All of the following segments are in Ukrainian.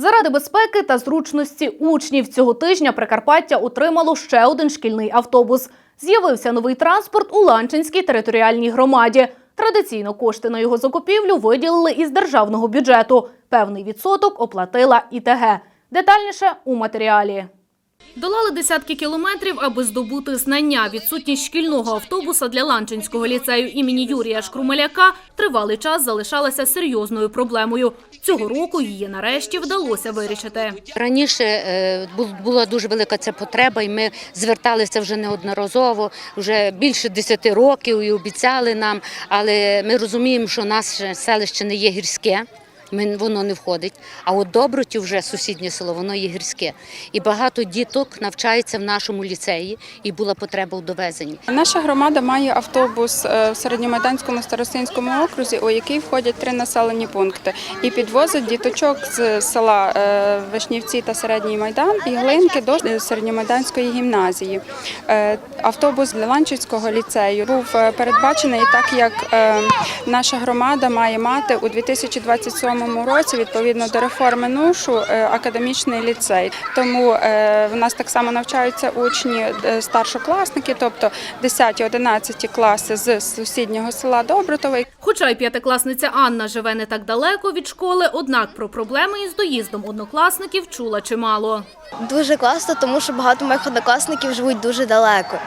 Заради безпеки та зручності учнів цього тижня Прикарпаття отримало ще один шкільний автобус. З'явився новий транспорт у Ланчинській територіальній громаді. Традиційно кошти на його закупівлю виділили із державного бюджету. Певний відсоток оплатила ІТГ. Детальніше у матеріалі. Долали десятки кілометрів, аби здобути знання. Відсутність шкільного автобуса для Ланчинського ліцею імені Юрія Шкрумаляка тривалий час залишалася серйозною проблемою. Цього року її нарешті вдалося вирішити. Раніше е, була дуже велика ця потреба, і ми зверталися вже неодноразово, вже більше 10 років і обіцяли нам. Але ми розуміємо, що наше селище не є гірське. Ми, воно не входить. А от Добротів вже сусіднє село, воно є гірське. І багато діток навчається в нашому ліцеї, і була потреба у довезенні. Наша громада має автобус е, в середньомайданському старостинському окрузі, у який входять три населені пункти, і підвозить діточок з села е, Вишнівці та Середній Майдан і Глинки до середньомайданської гімназії. Е, Автобус для Ланчівського ліцею був передбачений так, як наша громада має мати у 2027 році відповідно до реформи НУШу е, академічний ліцей. Тому е, в нас так само навчаються учні е, старшокласники, тобто 10-11 класи з сусіднього села Добротовий. Хоча й п'ятикласниця Анна живе не так далеко від школи, однак про проблеми із доїздом однокласників чула чимало. Дуже класно, тому що багато моїх однокласників живуть дуже далеко.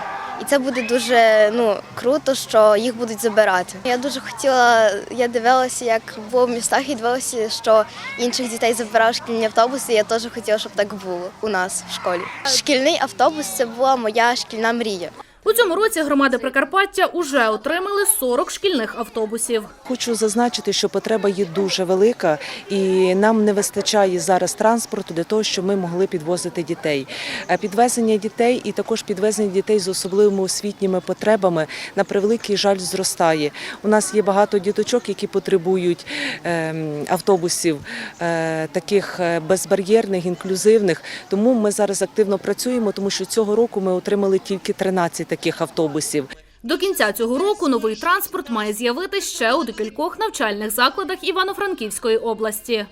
І це буде дуже ну, круто, що їх будуть забирати. Я дуже хотіла, я дивилася, як було в містах, і дивилася, що інших дітей забирали шкільні автобуси. і Я теж хотіла, щоб так було у нас в школі. Шкільний автобус це була моя шкільна мрія. У цьому році громади Прикарпаття уже отримали 40 шкільних автобусів. Хочу зазначити, що потреба є дуже велика, і нам не вистачає зараз транспорту для того, щоб ми могли підвозити дітей. Е, Підвезення дітей і також підвезення дітей з особливими освітніми потребами на превеликий жаль зростає. У нас є багато діточок, які потребують ем, автобусів е, таких е, безбар'єрних, інклюзивних. Тому ми зараз активно працюємо, тому що цього року ми отримали тільки 13 таких автобусів. До кінця цього року новий транспорт має з'явитися ще у декількох навчальних закладах Івано-Франківської області.